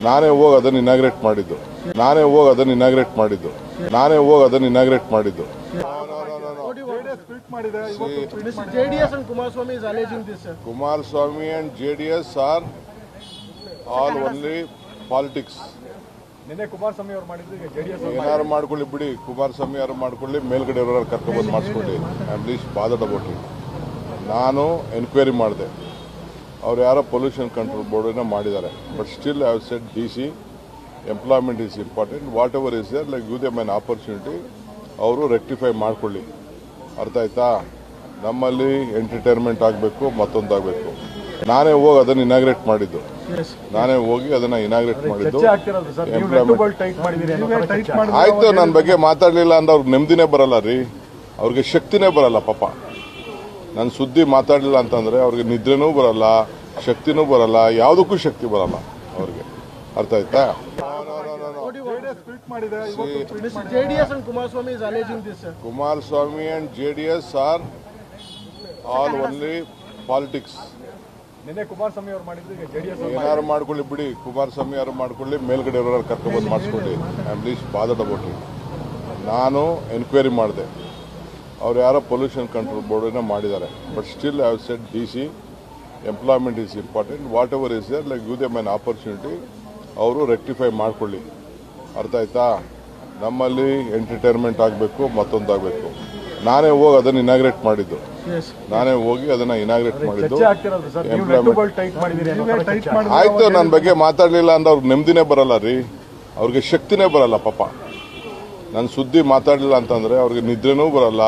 ನಾನೇ ಹೋಗಿ ಅದನ್ನ ಇನಾಗ್ರೇಟ್ ಮಾಡಿದ್ದು. ನಾನೇ ಹೋಗಿ ಅದನ್ನ ಇನಾಗ್ರೇಟ್ ಮಾಡಿದ್ದು. ನಾನೇ ಹೋಗಿ ಅದನ್ನ ಇನಾಗ್ರೇಟ್ ಮಾಡಿದ್ದು. Kumaraswamy and J D S are all only politics ನಿನ್ನೆ ಕುಮಾರಸ್ವಾಮಿ ಅವರು ಮಾಡಿದ್ರು ಈಗ ಜೆಡಿಎಸ್ ಏನಾರು ಮಾಡ್ಕೊಳ್ಳಿ ಬಿಡಿ ಕುಮಾರಸ್ವಾಮಿ ಯಾರು ಮಾಡ್ಕೊಳ್ಳಿ ಮೇಲ್ಗಡೆ ಅವರ ಕರ್ಕೊಂಡ್ಬಂದು ಮಾಡಿಸ್ಕೊಳ್ಳಿ. I am least bothered about it ನಾನು ಎನ್ಕ್ವೈರಿ ಮಾಡಿದೆ. ಅವ್ರು ಯಾರೋ ಪೊಲ್ಯೂಷನ್ ಕಂಟ್ರೋಲ್ ಬೋರ್ಡನ್ನ ಮಾಡಿದ್ದಾರೆ. But still I have set D C employment is important whatever is there like you mine opportunity ಅವರು ರೆಕ್ಟಿಫೈ ಮಾಡಿಕೊಳ್ಳಿ. ಅರ್ಥ ಆಯ್ತಾ? ನಮ್ಮಲ್ಲಿ ಎಂಟರ್ಟೈನ್ಮೆಂಟ್ ಆಗಬೇಕು ಮತ್ತೊಂದಾಗಬೇಕು ನಾನೇ ಹೋಗಿ ಅದನ್ನು ಇನಾಗ್ರೇಟ್ ಮಾಡಿದ್ದು. ನಾನೇ ಹೋಗಿ ಅದನ್ನ ಇನಾಗ್ರೇಟ್ ಮಾಡಿದ್ದು. ಆಯ್ತು ನನ್ನ ಬಗ್ಗೆ ಮಾತಾಡಲಿಲ್ಲ ಅಂದ್ರೆ ಅವ್ರಿಗೆ ನೆಮ್ಮದಿನೇ ಬರಲ್ಲ ರೀ. ಅವ್ರಿಗೆ ಶಕ್ತಿನೇ ಬರಲ್ಲ ಪಾಪ. ನನ್ನ ಸುದ್ದಿ ಮಾತಾಡಲಿಲ್ಲ ಅಂತಂದ್ರೆ ಅವ್ರಿಗೆ ನಿದ್ರೆನೂ ಬರಲ್ಲ ಶಕ್ತಿನೂ ಬರಲ್ಲ ಯಾವುದಕ್ಕೂ ಶಕ್ತಿ ಬರಲ್ಲ ಅವ್ರಿಗೆ. ಅರ್ಥ ಆಯ್ತಾ. Kumaraswamy and J D S are all only politics ಏನಾದ್ರು ಅವರು ಏನಾರು ಮಾಡ್ಕೊಳ್ಳಿ ಬಿಡಿ ಕುಮಾರಸ್ವಾಮಿ ಯಾರು ಮಾಡ್ಕೊಳ್ಳಿ ಮೇಲ್ಗಡೆ ಇರೋರು ಕರ್ಕೊಂಡ್ಬಂದು ಮಾಡಿಸ್ಕೊಳ್ಳಿ I am least bothered about ನಾನು ಎನ್ಕ್ವೈರಿ ಮಾಡಿದೆ. ಅವ್ರು ಯಾರೋ ಪೊಲ್ಯೂಷನ್ ಕಂಟ್ರೋಲ್ ಬೋರ್ಡನ್ನ ಮಾಡಿದ್ದಾರೆ. But still I have set D C employment is important whatever is there like you them opportunity ಅವರು ರೆಕ್ಟಿಫೈ ಮಾಡಿಕೊಳ್ಳಿ. ಅರ್ಥ ಆಯ್ತಾ? ನಮ್ಮಲ್ಲಿ ಎಂಟರ್ಟೈನ್ಮೆಂಟ್ ಆಗಬೇಕು ಮತ್ತೊಂದಾಗಬೇಕು ನಾನೇ ಹೋಗಿ ಅದನ್ನು ಇನಾಗ್ರೇಟ್ ಮಾಡಿದ್ದು. ನಾನೇ ಹೋಗಿ ಅದನ್ನು ಇನಾಗ್ರೇಟ್ ಮಾಡಿದ್ದು. ಆಯ್ತು ನನ್ನ ಬಗ್ಗೆ ಮಾತಾಡಲಿಲ್ಲ ಅಂದ್ರೆ ಅವ್ರಿಗೆ ನೆಮ್ಮದಿನೇ ಬರಲ್ಲ ರೀ. ಅವ್ರಿಗೆ ಶಕ್ತಿನೇ ಬರಲ್ಲ ಪಾಪ. ನನ್ನ ಸುದ್ದಿ ಮಾತಾಡಲಿಲ್ಲ ಅಂತಂದರೆ ಅವ್ರಿಗೆ ನಿದ್ರೆನೂ ಬರಲ್ಲ,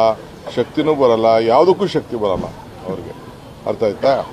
ಶಕ್ತಿನೂ ಬರಲ್ಲ, ಯಾವುದಕ್ಕೂ ಶಕ್ತಿ ಬರಲ್ಲ ಅವ್ರಿಗೆ. ಅರ್ಥ ಆಯ್ತಾ?